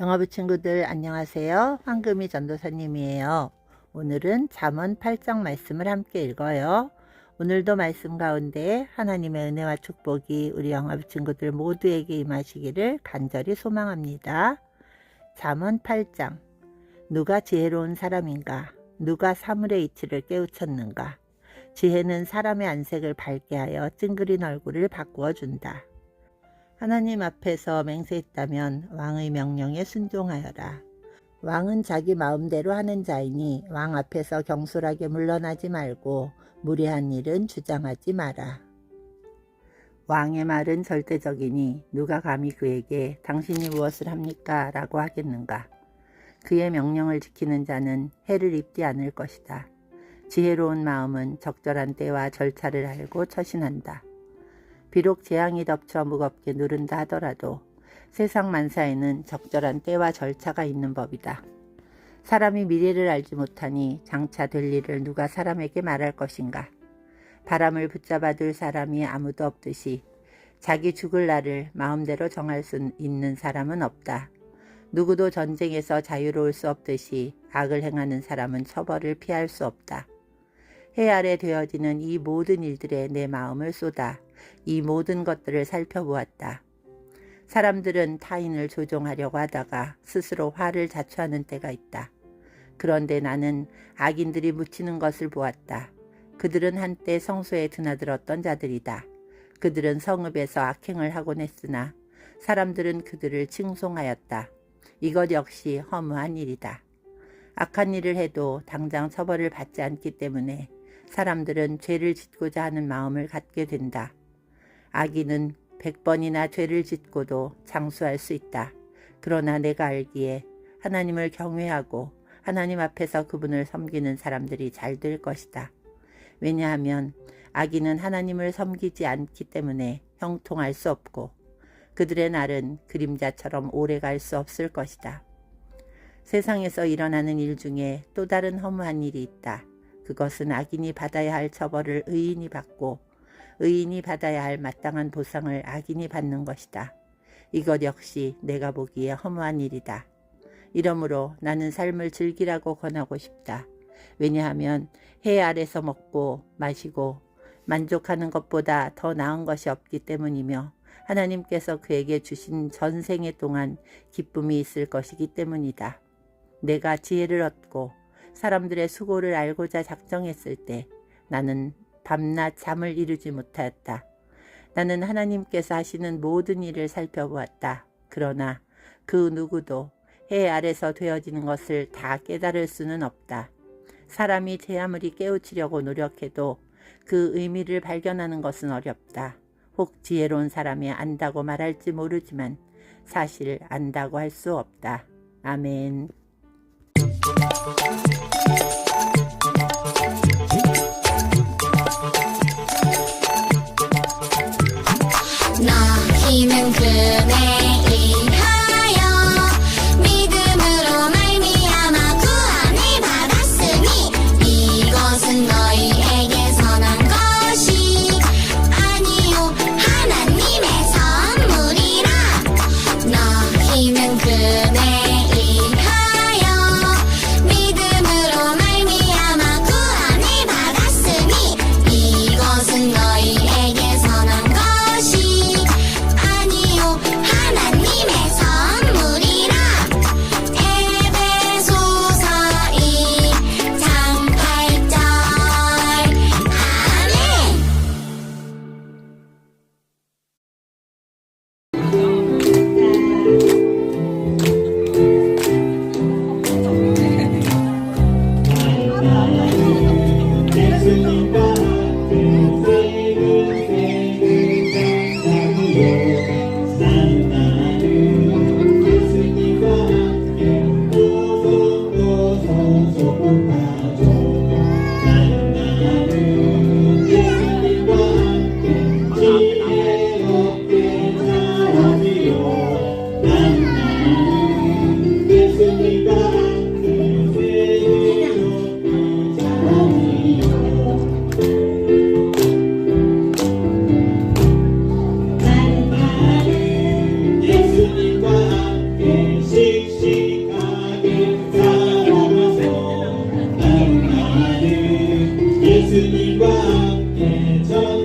영어부 친구들 안녕하세요. 황금이 전도사님이에요. 오늘은 잠언 8장 말씀을 함께 읽어요. 오늘도 말씀 가운데 하나님의 은혜와 축복이 우리 영어부 친구들 모두에게 임하시기를 간절히 소망합니다. 잠언 8장 누가 지혜로운 사람인가? 누가 사물의 이치를 깨우쳤는가? 지혜는 사람의 안색을 밝게 하여 찡그린 얼굴을 바꾸어 준다. 하나님 앞에서 맹세했다면 왕의 명령에 순종하여라. 왕은 자기 마음대로 하는 자이니 왕 앞에서 경솔하게 물러나지 말고 무례한 일은 주장하지 마라. 왕의 말은 절대적이니 누가 감히 그에게 당신이 무엇을 합니까? 라고 하겠는가? 그의 명령을 지키는 자는 해를 입지 않을 것이다. 지혜로운 마음은 적절한 때와 절차를 알고 처신한다. 비록 재앙이 덮쳐 무겁게 누른다 하더라도 세상 만사에는 적절한 때와 절차가 있는 법이다. 사람이 미래를 알지 못하니 장차 될 일을 누가 사람에게 말할 것인가? 바람을 붙잡아 둘 사람이 아무도 없듯이 자기 죽을 날을 마음대로 정할 수 있는 사람은 없다. 누구도 전쟁에서 자유로울 수 없듯이 악을 행하는 사람은 처벌을 피할 수 없다. 해 아래 되어지는 이 모든 일들에 내 마음을 쏟아 이 모든 것들을 살펴보았다. 사람들은 타인을 조종하려고 하다가 스스로 화를 자초하는 때가 있다. 그런데 나는 악인들이 묻히는 것을 보았다. 그들은 한때 성소에 드나들었던 자들이다. 그들은 성읍에서 악행을 하곤 했으나 사람들은 그들을 칭송하였다. 이것 역시 허무한 일이다. 악한 일을 해도 당장 처벌을 받지 않기 때문에 사람들은 죄를 짓고자 하는 마음을 갖게 된다. 악인은 백번이나 죄를 짓고도 장수할 수 있다. 그러나 내가 알기에 하나님을 경외하고 하나님 앞에서 그분을 섬기는 사람들이 잘 될 것이다. 왜냐하면 악인은 하나님을 섬기지 않기 때문에 형통할 수 없고 그들의 날은 그림자처럼 오래 갈 수 없을 것이다. 세상에서 일어나는 일 중에 또 다른 허무한 일이 있다. 그것은 악인이 받아야 할 처벌을 의인이 받고 의인이 받아야 할 마땅한 보상을 악인이 받는 것이다. 이것 역시 내가 보기에 허무한 일이다. 이러므로 나는 삶을 즐기라고 권하고 싶다. 왜냐하면 해 아래서 먹고 마시고 만족하는 것보다 더 나은 것이 없기 때문이며 하나님께서 그에게 주신 전생의 동안 기쁨이 있을 것이기 때문이다. 내가 지혜를 얻고 사람들의 수고를 알고자 작정했을 때 나는 밤낮 잠을 이루지 못하였다. 나는 하나님께서 하시는 모든 일을 살펴보았다. 그러나 그 누구도 해 아래서 되어지는 것을 다 깨달을 수는 없다. 사람이 제 아무리 깨우치려고 노력해도 그 의미를 발견하는 것은 어렵다. 혹 지혜로운 사람이 안다고 말할지 모르지만 사실 안다고 할 수 없다. 아멘. rock and talk.